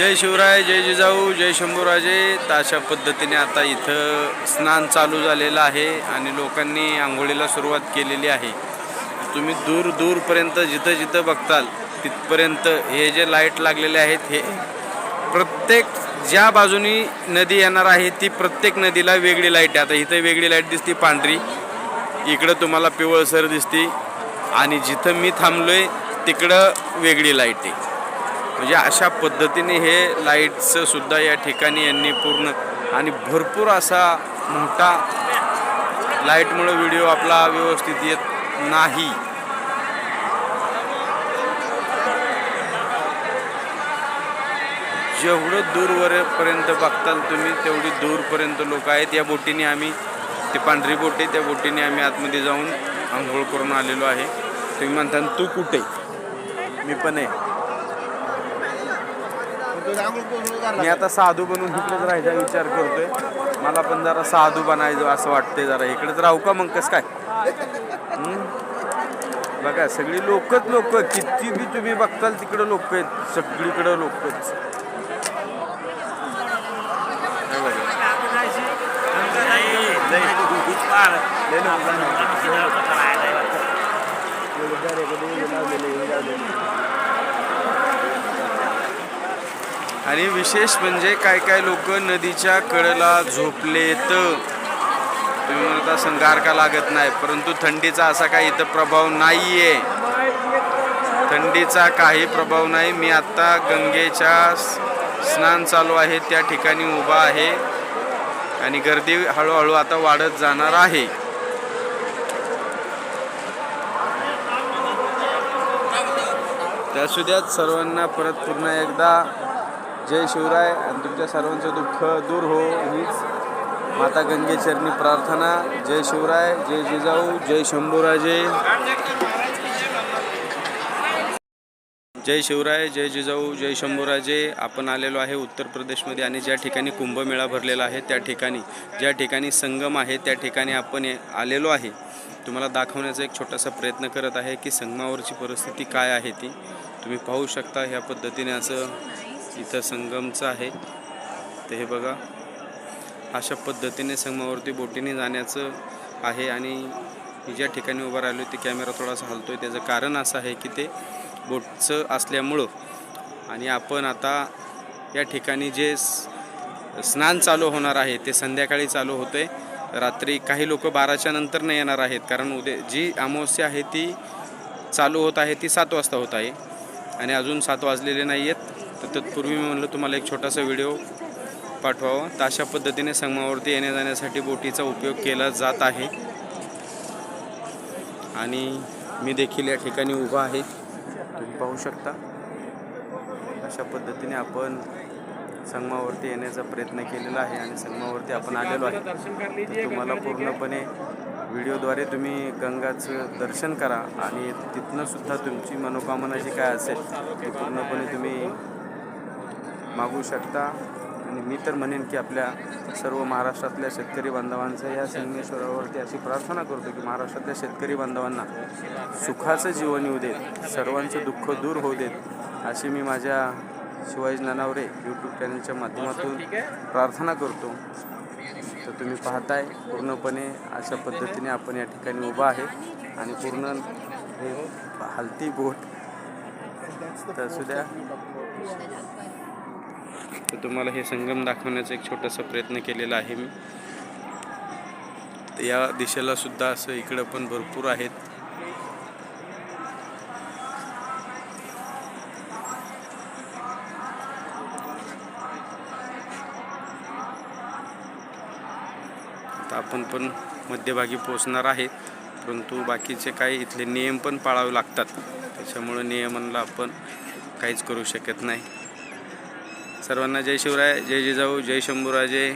जय शिवराय जय जिजाऊ जय शंभूराजे. तर अशा पद्धतीने आता इथं स्नान चालू झालेलं आहे आणि लोकांनी आंघोळीला सुरुवात केलेली आहे. तुम्ही दूर दूरपर्यंत जिथं जिथं बघताल तिथपर्यंत हे जे लाइट लागलेले आहेत हे प्रत्येक ज्या बाजूनी नदी येणार आहे ती प्रत्येक नदीला वेगळी लाइट आहे. आता इथं वेगळी लाइट दिसती पांढरी इकडं तुम्हाला पिवळसर दिसती आणि जिथं मी थांबलोय तिकडं वेगळी लाइट आहे. म्हणजे अशा पद्धतीने हे लाईटचं सुद्धा या ठिकाणी यांनी पूर्ण आणि भरपूर असा मोठा लाईटमुळं व्हिडिओ आपला व्यवस्थित येत नाही. जेवढं दूरवरपर्यंत बघताल तुम्ही तेवढी दूरपर्यंत लोक आहेत. या बोटीने आम्ही ती पांढरी बोट आहे त्या बोटीने आम्ही आतमध्ये जाऊन आंघोळ करून आलेलो आहे. तुम्ही म्हणता तू कुठे? मी पण आहे. मी आता साधू बनून इकडेच राहायचा विचार करतोय. मला पण जरा साधू बनायचं असं वाटतंय जरा. इकडेच राहू का मग? कसं काय? बघा सगळी लोकच लोक किती बी तुम्ही बघताल तिकडं लोक आहेत. सगळीकडं लोक आहेत. लोक आणि विशेष म्हणजे काय काय लोक नदीच्या कडेला झोपलेत. तुम्ही म्हणत असं का लागत नाही परंतु थंडीचा असा काही इथं प्रभाव नाहीये. थंडीचा काही प्रभाव नाही. मी आत्ता गंगेच्या स्नान चालू आहे त्या ठिकाणी उभा आहे. आणि गर्दी हळूहळू आता वाढत जाणार आहे. त्या सुद्यात सर्वांना परत पुन्हा एकदा जय शिवराय आणि तुमच्या सर्वांचं दुःख दूर हो हीच माता गंगेचरणी प्रार्थना. जय शिवराय जय जिजाऊ जय शंभूराजे. जय शिवराय जय जिजाऊ जय शंभूराजे. आपण आलेलो आहे उत्तर प्रदेशमध्ये आणि ज्या ठिकाणी कुंभमेळा भरलेला आहे त्या ठिकाणी. ज्या ठिकाणी संगम आहे त्या ठिकाणी आपण आलेलो आहे. तुम्हाला दाखवण्याचा एक छोटासा प्रयत्न करत आहे की संगमावरची परिस्थिती काय आहे ती तुम्ही पाहू शकता ह्या पद्धतीने असं इथं संगमचं आहे. तर हे बघा अशा पद्धतीने संगमावरती बोटीने जाण्याचं आहे आणि मी ज्या ठिकाणी उभं राहिलो ते कॅमेरा थोडासा हलतोय. त्याचं कारण असं आहे की ते बोटचं असल्यामुळं आणि आपण आता या ठिकाणी जे स्नान चालू होणार आहे ते संध्याकाळी चालू होते रात्री काही लोक बाराच्या नंतर नाही येणार आहेत कारण उद्या जी अमावस्या आहे ती चालू होत आहे ती सात वाजता होत आहे. आणि अजून सात वाजलेले नाही आहेत. तर तत्पूर्वी मी म्हणलं तुम्हाला एक छोटासा व्हिडिओ पाठवावा. तर अशा पद्धतीने संगमावरती येण्या जाण्यासाठी बोटीचा उपयोग केला जात आहे. आणि मी देखील या ठिकाणी उभा आहे. तुम्ही पाहू शकता. अशा पद्धतीने आपण संगमावरती येण्याचा प्रयत्न केलेला आहे आणि संगमावरती आपण आलेलो आहे. तर तुम्हाला पूर्णपणे व्हिडिओद्वारे तुम्ही गंगाचं दर्शन करा आणि तिथनंसुद्धा तुमची मनोकामना जी काय असेल ती पूर्णपणे तुम्ही मागू शकता. आणि मी तर म्हणेन की आपल्या सर्व महाराष्ट्रातल्या शेतकरी बांधवांचं या संगमेश्वरावरती अशी प्रार्थना करतो की महाराष्ट्रातल्या शेतकरी बांधवांना सुखाचं जीवन येऊ देत सर्वांचं दुःख दूर होऊ देत अशी मी माझ्या शिवाजी नानावरे यूट्यूब चॅनलच्या माध्यमातून प्रार्थना करतो. तर तुम्ही पाहताय पूर्णपणे अशा पद्धतीने आपण या ठिकाणी उभा आहे. आणि पूर्ण हे हलती बोट. तर द्या. तर तुम्हाला हे संगम दाखवण्याचा एक छोटासा प्रयत्न केलेला आहे मी. तर या दिशेला सुद्धा असं इकडं पण भरपूर आहेत. आपण पण मध्यभागी पोचणार आहेत परंतु बाकीचे काही इथले नियम पण पाळावे लागतात. त्याच्यामुळं नियमांना आपण काहीच करू शकत नाही. सर्वांना जय शिवराय जय जिजाऊ जय शंभूराजे.